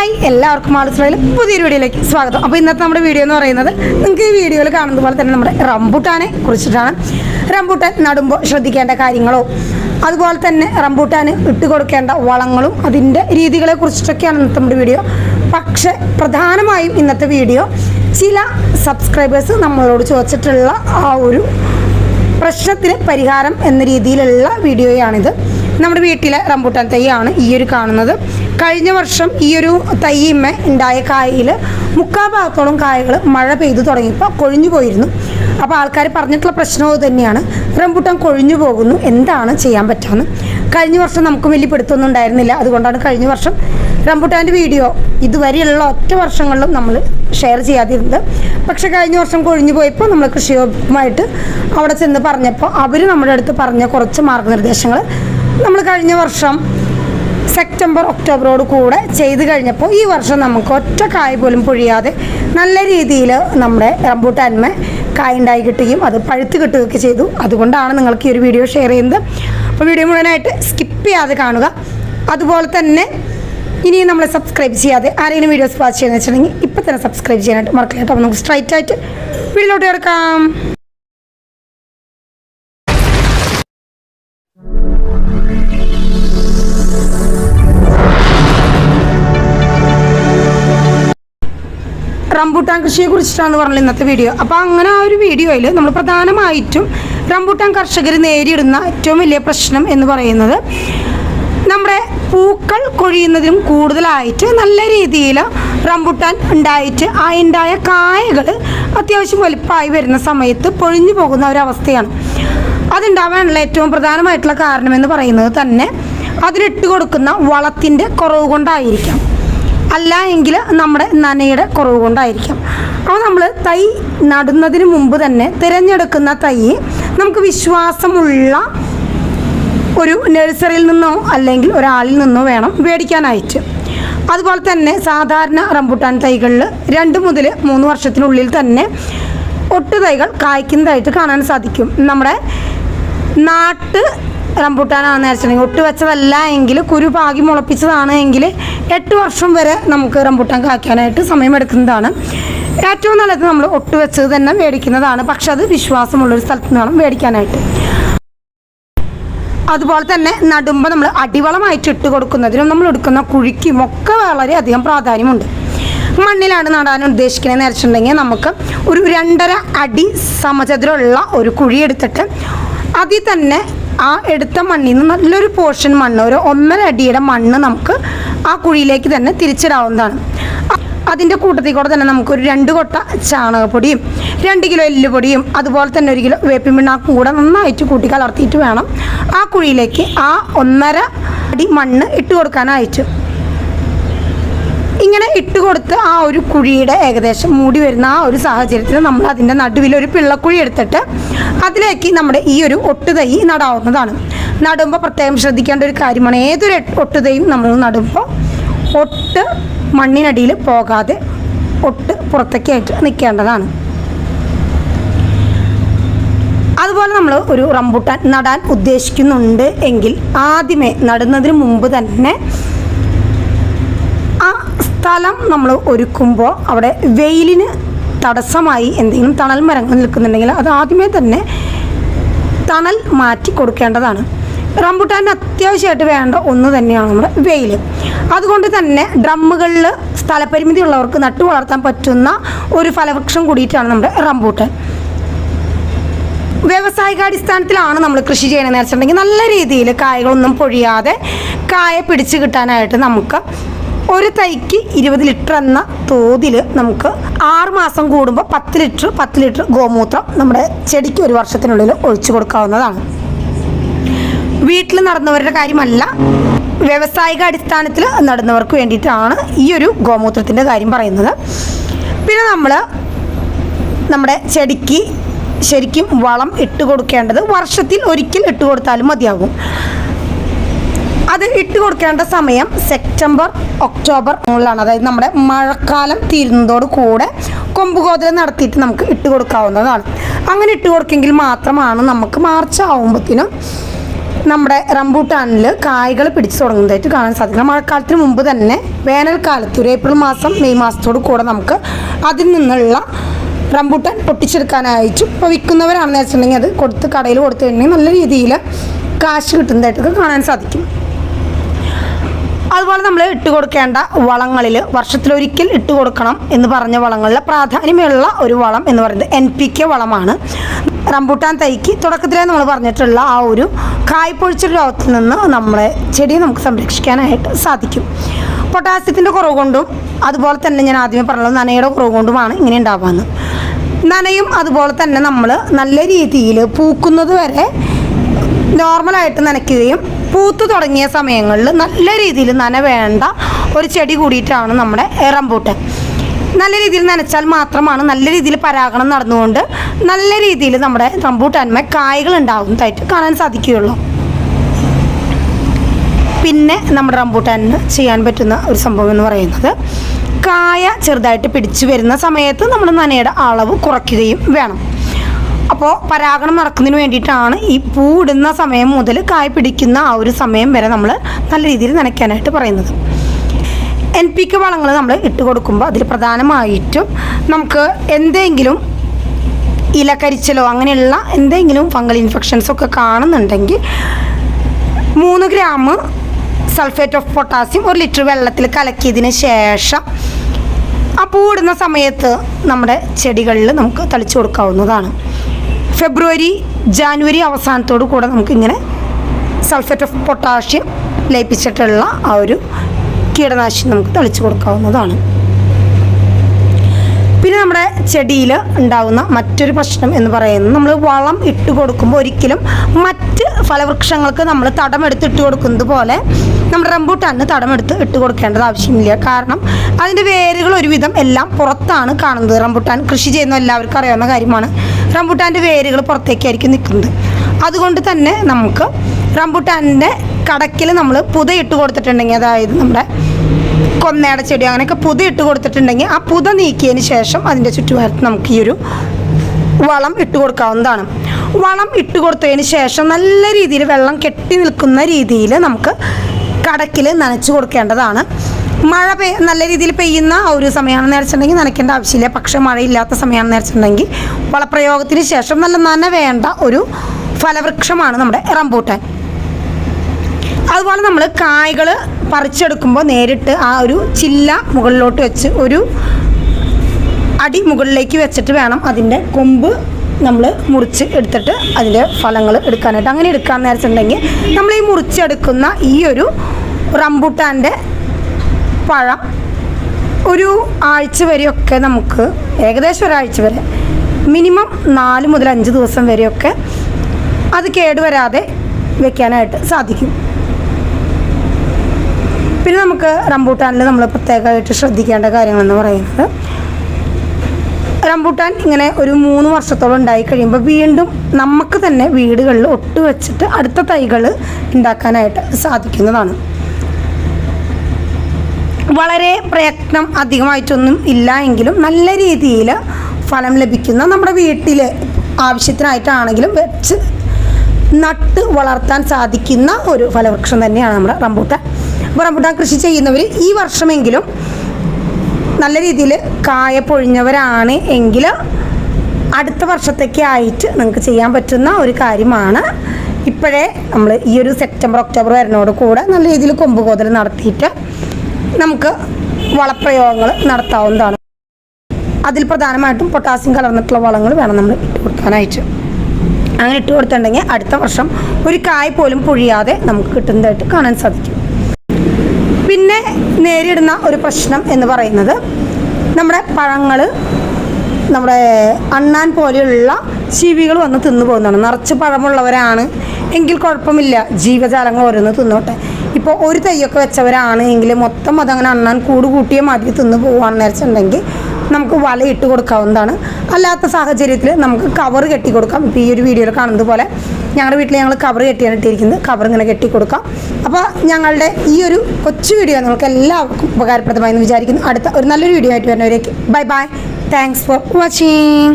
Hi എല്ലാവർക്കും ആളുകളിൽ പുതിയൊരു വീഡിയോയിലേക്ക് സ്വാഗതം. അപ്പോൾ ഇന്നത്തെ നമ്മുടെ വീഡിയോ എന്ന് പറയുന്നത് നിങ്ങൾക്ക് ഈ വീഡിയോയിൽ കാണുന്നത് പോലെ തന്നെ നമ്മുടെ റംബൂട്ടാനെ കുറിച്ചിട്ടാണ്. റംബൂട്ടാൻ നടുമ്പോൾ ശ്രദ്ധിക്കേണ്ട കാര്യങ്ങളോ അതുപോലെ തന്നെ റംബൂട്ടാന് ഇട്ട് കൊടുക്കേണ്ട വളങ്ങളും അതിന്റെ രീതികളെ കുറിച്ചിട്ടൊക്കെയാണ് ഇന്നത്തെ നമ്മുടെ വീഡിയോ. പക്ഷേ പ്രധാനമായും ഇന്നത്തെ വീഡിയോ ചില സബ്സ്ക്രൈബേഴ്സ് നമ്മളോട് ചോദിച്ചിട്ടുള്ള ആ ഒരു പ്രശ്നത്തിന് പരിഹാരം എന്ന രീതിയിലുള്ള വീഡിയോയാണിത്. നമ്മുടെ വീട്ടിലെ റംബൂട്ടാൻ തൈയാണ് ഈ ഒരു കാണുന്നത്. കഴിഞ്ഞ വർഷം ഈ ഒരു തയ്യമ്മ ഉണ്ടായ കായയിൽ മുക്കാൽ ഭാഗത്തോളം കായകൾ മഴ പെയ്തു തുടങ്ങിയപ്പോൾ കൊഴിഞ്ഞു പോയിരുന്നു. അപ്പോൾ ആൾക്കാർ പറഞ്ഞിട്ടുള്ള പ്രശ്നവും തന്നെയാണ്. റംബൂട്ടാൻ കൊഴിഞ്ഞു പോകുന്നു. എന്താണ് ചെയ്യാൻ പറ്റാമെന്ന് കഴിഞ്ഞ വർഷം നമുക്ക് വലിയ പിടുത്തമൊന്നും ഉണ്ടായിരുന്നില്ല. അതുകൊണ്ടാണ് കഴിഞ്ഞ വർഷം റംബൂട്ടാന്റെ വീഡിയോ ഇതുവരെയുള്ള ഒറ്റ വർഷങ്ങളിലും നമ്മൾ ഷെയർ ചെയ്യാതിരുന്നത്. പക്ഷെ കഴിഞ്ഞ വർഷം കൊഴിഞ്ഞു പോയപ്പോൾ നമ്മൾ കൃഷി വകുപ്പുമായിട്ട് അവിടെ ചെന്ന് പറഞ്ഞപ്പോൾ അവർ നമ്മുടെ അടുത്ത് പറഞ്ഞ കുറച്ച് മാർഗനിർദ്ദേശങ്ങൾ നമ്മൾ കഴിഞ്ഞ വർഷം സെപ്റ്റംബർ ഒക്ടോബറോട് കൂടെ ചെയ്ത് കഴിഞ്ഞപ്പോൾ ഈ വർഷം നമുക്ക് ഒറ്റ കായ പോലും പൊഴിയാതെ നല്ല രീതിയിൽ നമ്മുടെ റംബൂട്ടാൻമ കായ ഉണ്ടായി കിട്ടുകയും അത് പഴുത്ത് കിട്ടുകയൊക്കെ ചെയ്തു. അതുകൊണ്ടാണ് നിങ്ങൾക്ക് ഈ ഒരു വീഡിയോ ഷെയർ ചെയ്യുന്നത്. അപ്പോൾ വീഡിയോ മുഴുവനായിട്ട് സ്കിപ്പ് ചെയ്യാതെ കാണുക. അതുപോലെ തന്നെ ഇനിയും നമ്മളെ സബ്സ്ക്രൈബ് ചെയ്യാതെ ആരെങ്കിലും വീഡിയോസ് വാച്ച് ചെയ്യുന്ന വെച്ചിട്ടുണ്ടെങ്കിൽ ഇപ്പം തന്നെ സബ്സ്ക്രൈബ് ചെയ്യാനായിട്ട് മറക്കില്ല കേട്ടോ. നമുക്ക് സ്ട്രൈറ്റ് ആയിട്ട് വീഡിയോയിലോട്ട് കിടക്കാം റംബൂട്ടാൻ കൃഷിയെ കുറിച്ചിട്ടാണ് പറഞ്ഞത് ഇന്നത്തെ വീഡിയോ അപ്പോൾ അങ്ങനെ ആ ഒരു വീഡിയോയിൽ നമ്മൾ പ്രധാനമായിട്ടും റംബൂട്ടാൻ കർഷകർ നേരിടുന്ന ഏറ്റവും വലിയ പ്രശ്നം എന്ന് പറയുന്നത് നമ്മുടെ പൂക്കൾ കൊഴിയുന്നതിനും കൂടുതലായിട്ട് നല്ല രീതിയിൽ റംബുട്ടാൻ ഉണ്ടായിട്ട് ആ ഉണ്ടായ കായകൾ അത്യാവശ്യം വലുപ്പമായി വരുന്ന സമയത്ത് പൊഴിഞ്ഞു പോകുന്ന ഒരവസ്ഥയാണ് അതുണ്ടാവാനുള്ള ഏറ്റവും പ്രധാനമായിട്ടുള്ള കാരണമെന്ന് പറയുന്നത് തന്നെ അതിലിട്ട് കൊടുക്കുന്ന വളത്തിന്റെ കുറവ് കൊണ്ടായിരിക്കാം. അല്ല എങ്കിൽ നമ്മുടെ നനയുടെ കുറവ് കൊണ്ടായിരിക്കാം. അപ്പോൾ നമ്മൾ തൈ നടുന്നതിന് മുമ്പ് തന്നെ തിരഞ്ഞെടുക്കുന്ന തൈ നമുക്ക് വിശ്വാസമുള്ള ഒരു നഴ്സറിയിൽ നിന്നോ അല്ലെങ്കിൽ ഒരാളിൽ നിന്നോ വേണം മേടിക്കാനായിട്ട്. അതുപോലെ തന്നെ സാധാരണ റംബുട്ടാൻ തൈകളിൽ രണ്ട് മുതൽ മൂന്ന് വർഷത്തിനുള്ളിൽ തന്നെ ഒട്ടു തൈകൾ കായ്ക്കുന്നതായിട്ട് കാണാൻ സാധിക്കും. നമ്മുടെ നാട്ട് റംബൂട്ടാനാണെന്ന് വെച്ചിട്ടുണ്ടെങ്കിൽ ഒട്ട് വെച്ചതല്ല എങ്കിൽ കുരു പാകി മുളപ്പിച്ചതാണ് എങ്കിൽ എട്ട് വർഷം വരെ നമുക്ക് റംബൂട്ടാൻ കായ്ക്കാനായിട്ട് സമയമെടുക്കുന്നതാണ്. ഏറ്റവും നല്ലത് നമ്മൾ ഒട്ട് തന്നെ മേടിക്കുന്നതാണ്. പക്ഷെ അത് വിശ്വാസമുള്ളൊരു സ്ഥലത്ത് നിന്നാണ് മേടിക്കാനായിട്ട്. അതുപോലെ തന്നെ നടുമ്പോൾ നമ്മൾ അടിവളമായിട്ട് ഇട്ട് കൊടുക്കുന്നതിനും നമ്മൾ എടുക്കുന്ന കുഴിക്കും ഒക്കെ വളരെയധികം പ്രാധാന്യമുണ്ട്. മണ്ണിലാണ് നടാൻ ഉദ്ദേശിക്കുന്നതെന്ന് വെച്ചിട്ടുണ്ടെങ്കിൽ നമുക്ക് ഒരു രണ്ടര അടി സമചതുരമുള്ള ഒരു കുഴി എടുത്തിട്ട് അതിൽ തന്നെ ആ എടുത്ത മണ്ണിൽ നിന്ന് നല്ലൊരു പോർഷൻ മണ്ണ് ഒരു ഒന്നര അടിയുടെ മണ്ണ് നമുക്ക് ആ കുഴിയിലേക്ക് തന്നെ തിരിച്ചിടാവുന്നതാണ്. അതിന്റെ കൂട്ടത്തിൽ കൂടെ തന്നെ നമുക്കൊരു രണ്ട് കൊട്ട ചാണകപ്പൊടിയും രണ്ട് കിലോ എല്ലുപൊടിയും അതുപോലെ തന്നെ ഒരു കിലോ വേപ്പിൻ പിണ്ണാക്കും കൂടെ നന്നായിട്ട് കൂട്ടി കലർത്തിയിട്ട് വേണം ആ കുഴിയിലേക്ക് ആ ഒന്നര അടി മണ്ണ് ഇട്ട് കൊടുക്കാനായിട്ട്. ഇങ്ങനെ ഇട്ട് കൊടുത്ത് ആ ഒരു കുഴിയുടെ ഏകദേശം മൂടി വരുന്ന ആ ഒരു സാഹചര്യത്തിൽ നമ്മൾ അതിന്റെ നടുവിൽ ഒരു പിള്ളക്കുഴി എടുത്തിട്ട് അതിലേക്ക് നമ്മുടെ ഈ ഒരു ഒട്ടുതൈ നടാവുന്നതാണ്. നടുമ്പോൾ പ്രത്യേകം ശ്രദ്ധിക്കേണ്ട ഒരു കാര്യമാണ്. ഏതൊരു ഒട്ടുതൈയും നമ്മൾ നടുമ്പോൾ ഒട്ട് മണ്ണിനടിയിൽ പോകാതെ ഒട്ട് പുറത്തേക്കായിട്ട് നിൽക്കേണ്ടതാണ്. അതുപോലെ നമ്മൾ ഒരു റംബൂട്ടാൻ നടാൻ ഉദ്ദേശിക്കുന്നുണ്ട് എങ്കിൽ ആദ്യമേ നടുന്നതിന് മുമ്പ് തന്നെ സ്ഥലം നമ്മൾ ഒരുക്കുമ്പോൾ അവിടെ വെയിലിന് തടസ്സമായി എന്തെങ്കിലും തണൽ മരങ്ങൾ നിൽക്കുന്നുണ്ടെങ്കിൽ അത് ആദ്യമേ തന്നെ തണൽ മാറ്റി കൊടുക്കേണ്ടതാണ്. റംബുട്ടാന്റെ അത്യാവശ്യമായിട്ട് വേണ്ട ഒന്ന് തന്നെയാണ് നമ്മുടെ വെയിൽ അതുകൊണ്ട് തന്നെ ഡ്രമ്മുകളിൽ സ്ഥലപരിമിതി ഉള്ളവർക്ക് നട്ടു വളർത്താൻ പറ്റുന്ന ഒരു ഫലവൃക്ഷം കൂടിയിട്ടാണ് നമ്മുടെ റംബൂട്ടാൻ. വ്യാവസായികാടിസ്ഥാനത്തിലാണ് നമ്മൾ കൃഷി ചെയ്യണമെന്ന് വെച്ചിട്ടുണ്ടെങ്കിൽ നല്ല രീതിയിൽ കായകളൊന്നും പൊഴിയാതെ കായ പിടിച്ച് കിട്ടാനായിട്ട് നമുക്ക് ഒരു തൈക്ക് ഇരുപത് ലിറ്റർ എന്ന തോതിൽ നമുക്ക് ആറ് മാസം കൂടുമ്പോൾ പത്ത് ലിറ്റർ പത്ത് ലിറ്റർ ഗോമൂത്രം നമ്മുടെ ചെടിക്ക് ഒരു വർഷത്തിനുള്ളിൽ ഒഴിച്ചു കൊടുക്കാവുന്നതാണ്. വീട്ടിൽ നടന്നവരുടെ കാര്യമല്ല വ്യവസായിക അടിസ്ഥാനത്തിൽ നടന്നവർക്ക് വേണ്ടിയിട്ടാണ് ഈ ഒരു ഗോമൂത്രത്തിന്റെ കാര്യം പറയുന്നത്. പിന്നെ നമ്മൾ നമ്മുടെ ചെടിക്ക് ശരിക്കും വളം ഇട്ട് കൊടുക്കേണ്ടത് വർഷത്തിൽ ഒരിക്കൽ ഇട്ട് കൊടുത്താലും മതിയാകും. അത് ഇട്ട് കൊടുക്കേണ്ട സമയം സെപ്റ്റംബർ ഒക്ടോബർ മുകളിലാണ് അതായത് നമ്മുടെ മഴക്കാലം തീരുന്നതോട് കൂടെ കൊമ്പുകോതൽ നടത്തിയിട്ട് നമുക്ക് ഇട്ട് കൊടുക്കാവുന്നതാണ്. അങ്ങനെ ഇട്ട് കൊടുക്കെങ്കിൽ മാത്രമാണ് നമുക്ക് മാർച്ച് ആവുമ്പോഴത്തേനും നമ്മുടെ റംബൂട്ടാനിൽ കായ്കൾ പിടിച്ചു തുടങ്ങുന്നതായിട്ട് കാണാൻ സാധിക്കും മഴക്കാലത്തിന് മുമ്പ് തന്നെ വേനൽക്കാലത്ത് ഒരു ഏപ്രിൽ മാസം മെയ് മാസത്തോട് കൂടെ നമുക്ക് അതിൽ നിന്നുള്ള റംബൂട്ടാൻ പൊട്ടിച്ചെടുക്കാനായിട്ട് ഇപ്പോൾ വിൽക്കുന്നവരാണെന്ന് വെച്ചിട്ടുണ്ടെങ്കിൽ അത് കൊടുത്ത് കടയിൽ കൊടുത്തു കഴിഞ്ഞാൽ നല്ല രീതിയിൽ കാശ് കിട്ടുന്നതായിട്ടൊക്കെ കാണാൻ സാധിക്കും. അതുപോലെ നമ്മൾ ഇട്ട് കൊടുക്കേണ്ട വളങ്ങളിൽ വർഷത്തിലൊരിക്കൽ ഇട്ട് കൊടുക്കണം എന്ന് പറഞ്ഞ വളങ്ങളിൽ പ്രാധാന്യമുള്ള ഒരു വളം എന്ന് പറയുന്നത് എൻ പി കെ വളമാണ്. റംബൂട്ടാൻ തൈക്ക് തുടക്കത്തിലേ നമ്മൾ പറഞ്ഞിട്ടുള്ള ആ ഒരു കായ്പൊഴിച്ച രോഗത്തിൽ നിന്ന് നമ്മളെ ചെടിയെ നമുക്ക് സംരക്ഷിക്കാനായിട്ട് സാധിക്കും. പൊട്ടാസ്യത്തിന്റെ കുറവ് കൊണ്ടും അതുപോലെ തന്നെ ഞാൻ ആദ്യമേ പറഞ്ഞത് നനയുടെ കുറവ് കൊണ്ടുമാണ് ഇങ്ങനെ ഉണ്ടാവുന്നത് നനയും അതുപോലെ തന്നെ നമ്മൾ നല്ല രീതിയിൽ പൂക്കുന്നത് വരെ നോർമലായിട്ട് നനയ്ക്കുകയും പൂത്തു തുടങ്ങിയ സമയങ്ങളിൽ നല്ല രീതിയിൽ നന വേണ്ട ഒരു ചെടി കൂടിയിട്ടാണ് നമ്മുടെ റംബൂട്ടൻ. നല്ല രീതിയിൽ നനച്ചാൽ മാത്രമാണ് നല്ല രീതിയിൽ പരാഗണം നടന്നുകൊണ്ട് നല്ല രീതിയിൽ നമ്മുടെ റംബൂട്ടാൻമ കായകൾ ഉണ്ടാകുന്നതായിട്ട് കാണാൻ സാധിക്കുകയുള്ളൂ. പിന്നെ നമ്മുടെ റംബൂട്ടാനിന് ചെയ്യാൻ പറ്റുന്ന ഒരു സംഭവം എന്ന് പറയുന്നത് കായ ചെറുതായിട്ട് പിടിച്ചു വരുന്ന സമയത്ത് നമ്മൾ നനയുടെ അളവ് കുറയ്ക്കുകയും വേണം. അപ്പോൾ പരാഗണം നടക്കുന്നതിന് വേണ്ടിയിട്ടാണ് ഈ പൂ ഇടുന്ന സമയം മുതൽ കായ് പിടിക്കുന്ന ആ ഒരു സമയം വരെ നമ്മൾ നല്ല രീതിയിൽ നനയ്ക്കാനായിട്ട് പറയുന്നത്. എൻ പി കെ വളങ്ങൾ നമ്മൾ ഇട്ട് കൊടുക്കുമ്പോൾ അതിൽ പ്രധാനമായിട്ടും നമുക്ക് എന്തെങ്കിലും ഇലക്കരിച്ചലോ അങ്ങനെയുള്ള എന്തെങ്കിലും ഫംഗൽ ഇൻഫെക്ഷൻസ് ഒക്കെ കാണുന്നുണ്ടെങ്കിൽ മൂന്ന് ഗ്രാം സൾഫേറ്റ് ഓഫ് പൊട്ടാസ്യം ഒരു ലിറ്റർ വെള്ളത്തിൽ കലക്കിയതിന് ശേഷം ആ പൂവിടുന്ന സമയത്ത് നമ്മുടെ ചെടികളിൽ നമുക്ക് തളിച്ചു കൊടുക്കാവുന്നതാണ്. ഫെബ്രുവരി ജാനുവരി അവസാനത്തോടു കൂടെ നമുക്കിങ്ങനെ സൾഫേറ്റ് ഓഫ് പൊട്ടാഷ്യം ലയിപ്പിച്ചിട്ടുള്ള ആ ഒരു കീടനാശിനി നമുക്ക് തളിച്ചു കൊടുക്കാവുന്നതാണ്. പിന്നെ നമ്മുടെ ചെടിയിൽ ഉണ്ടാകുന്ന മറ്റൊരു പ്രശ്നം എന്ന് പറയുന്നത് നമ്മൾ വളം ഇട്ട് കൊടുക്കുമ്പോൾ ഒരിക്കലും മറ്റ് ഫലവൃക്ഷങ്ങൾക്ക് നമ്മൾ തടമെടുത്ത് ഇട്ട് കൊടുക്കുന്നത് പോലെ നമ്മുടെ റംബൂട്ടാനിന് തടമെടുത്ത് ഇട്ട് കൊടുക്കേണ്ടത് ആവശ്യമില്ല. കാരണം അതിന്റെ വേരുകൾ ഒരുവിധം എല്ലാം പുറത്താണ് കാണുന്നത്. റംബൂട്ടാൻ കൃഷി ചെയ്യുന്ന എല്ലാവർക്കും അറിയാവുന്ന കാര്യമാണ്. റംബൂട്ടാന്റെ വേരുകൾ പുറത്തേക്കായിരിക്കും നിൽക്കുന്നത്. അതുകൊണ്ട് തന്നെ നമുക്ക് റംബൂട്ടാനിന്റെ കടക്കിൽ നമ്മൾ പുതയിട്ട് കൊടുത്തിട്ടുണ്ടെങ്കിൽ അതായത് നമ്മുടെ കൊന്നയുടെ ചെടി അങ്ങനെയൊക്കെ പുത ഇട്ട് കൊടുത്തിട്ടുണ്ടെങ്കിൽ ആ പുത നീക്കിയതിന് ശേഷം അതിന്റെ ചുറ്റുഭാഗത്ത് നമുക്ക് ഈ ഒരു വളം ഇട്ട് കൊടുക്കാവുന്നതാണ്. വളം ഇട്ട് കൊടുത്തതിന് ശേഷം നല്ല രീതിയിൽ വെള്ളം കെട്ടി നിൽക്കുന്ന രീതിയിൽ നമുക്ക് കടക്കിൽ നനച്ചു കൊടുക്കേണ്ടതാണ്. മഴ പെയ് നല്ല രീതിയിൽ പെയ്യുന്ന ഒരു സമയമാണെന്ന് വെച്ചിട്ടുണ്ടെങ്കിൽ നനയ്ക്കേണ്ട ആവശ്യമില്ല. പക്ഷേ മഴയില്ലാത്ത സമയമാണെന്ന് വെച്ചിട്ടുണ്ടെങ്കിൽ വളപ്രയോഗത്തിന് ശേഷം നല്ല നന വേണ്ട ഒരു ഫലവൃക്ഷമാണ് നമ്മുടെ റംബൂട്ടാൻ. അതുപോലെ നമ്മൾ കായ്കൾ പറിച്ചെടുക്കുമ്പോൾ നേരിട്ട് ആ ഒരു ചില്ല മുകളിലോട്ട് വെച്ച് ഒരു അടി മുകളിലേക്ക് വെച്ചിട്ട് വേണം അതിന്റെ കൊമ്പ് നമ്മൾ മുറിച്ച് എടുത്തിട്ട് അതിന്റെ ഫലങ്ങൾ എടുക്കാനായിട്ട്. അങ്ങനെ എടുക്കാമെന്ന് വെച്ചിട്ടുണ്ടെങ്കിൽ നമ്മൾ ഈ മുറിച്ചെടുക്കുന്ന ഈ ഒരു റംബൂട്ടാന്റെ പഴം ഒരു ആഴ്ച വരെയൊക്കെ നമുക്ക് ഏകദേശം ഒരാഴ്ച വരെ മിനിമം നാല് മുതൽ അഞ്ച് ദിവസം വരെയൊക്കെ അത് കേടുവരാതെ വെക്കാനായിട്ട് സാധിക്കും. പിന്നെ നമുക്ക് റംബൂട്ടാനിൽ നമ്മൾ പ്രത്യേകമായിട്ട് ശ്രദ്ധിക്കേണ്ട കാര്യങ്ങളെന്ന് പറയുന്നത് റംബൂട്ടാൻ ഇങ്ങനെ ഒരു മൂന്ന് വർഷത്തോളം ഉണ്ടായി കഴിയുമ്പോൾ വീണ്ടും നമുക്ക് തന്നെ വീടുകളിൽ ഒട്ട് വെച്ചിട്ട് അടുത്ത തൈകൾ ഉണ്ടാക്കാനായിട്ട് സാധിക്കുന്നതാണ്. വളരെ പ്രയത്നം അധികമായിട്ടൊന്നും ഇല്ല എങ്കിലും നല്ല രീതിയിൽ ഫലം ലഭിക്കുന്ന നമ്മുടെ വീട്ടിൽ ആവശ്യത്തിനായിട്ടാണെങ്കിലും വെച്ച് നട്ട് വളർത്താൻ സാധിക്കുന്ന ഒരു ഫലവൃക്ഷം തന്നെയാണ് നമ്മുടെ റംബൂട്ടാൻ. അപ്പോൾ റംബൂട്ടാൻ കൃഷി ചെയ്യുന്നവർ ഈ വർഷമെങ്കിലും നല്ല രീതിയിൽ കായ പൊഴിഞ്ഞവരാണ് എങ്കിൽ അടുത്ത വർഷത്തേക്ക് ആയിട്ട് നിങ്ങൾക്ക് ചെയ്യാൻ പറ്റുന്ന ഒരു കാര്യമാണ്. ഇപ്പോഴേ നമ്മൾ ഈ ഒരു സെപ്റ്റംബർ ഒക്ടോബർ വരുന്നതോട് കൂടെ നല്ല രീതിയിൽ കൊമ്പ് കോതൽ നടത്തിയിട്ട് നമുക്ക് വളപ്രയോഗങ്ങൾ നടത്താവുന്നതാണ്. അതിൽ പ്രധാനമായിട്ടും പൊട്ടാസ്യം കലർന്നിട്ടുള്ള വളങ്ങൾ വേണം നമ്മൾ ഇട്ട് കൊടുക്കാനായിട്ട്. അങ്ങനെ ഇട്ട് കൊടുത്തിട്ടുണ്ടെങ്കിൽ അടുത്ത വർഷം ഒരു കായ് പോലും പൊഴിയാതെ നമുക്ക് കിട്ടുന്നതായിട്ട് കാണാൻ സാധിക്കും. പിന്നെ നേരിടുന്ന ഒരു പ്രശ്നം എന്ന് പറയുന്നത് നമ്മുടെ പഴങ്ങൾ നമ്മുടെ അണ്ണാൻ പോലെയുള്ള ജീവികൾ വന്ന് തിന്നു പോകുന്നതാണ്. നിറച്ച് പഴമുള്ളവരാണ് എങ്കിൽ കുഴപ്പമില്ല. ജീവജാലങ്ങൾ ഓരോന്ന് തിന്നോട്ടെ. ഇപ്പോൾ ഒരു തൈയൊക്കെ വെച്ചവരാണ് എങ്കിൽ മൊത്തം അതങ്ങനെ അണ്ണാൻ കൂടുകൂട്ടിയ കൂട്ടിയ മാതിരി തിന്നു പോകുകയാണെന്ന് വെച്ചിട്ടുണ്ടെങ്കിൽ നമുക്ക് വല ഇട്ട് കൊടുക്കാവുന്നതാണ്. അല്ലാത്ത സാഹചര്യത്തിൽ നമുക്ക് കവർ കെട്ടി കൊടുക്കാം. ഇപ്പോൾ ഈ ഒരു വീഡിയോയിൽ കാണുന്നത് പോലെ ഞങ്ങളുടെ വീട്ടിൽ ഞങ്ങൾ കവർ കെട്ടിയാണ് ഇട്ടിരിക്കുന്നത്. കവർ ഇങ്ങനെ കെട്ടി കൊടുക്കാം. അപ്പോൾ ഞങ്ങളുടെ ഈ ഒരു കൊച്ചു വീഡിയോ നിങ്ങൾക്ക് എല്ലാവർക്കും ഉപകാരപ്രദമായി എന്ന് വിചാരിക്കുന്നു. അടുത്ത ഒരു നല്ലൊരു വീഡിയോ ആയിട്ട് വരുന്നവരേക്ക്. Bye bye thanks for watching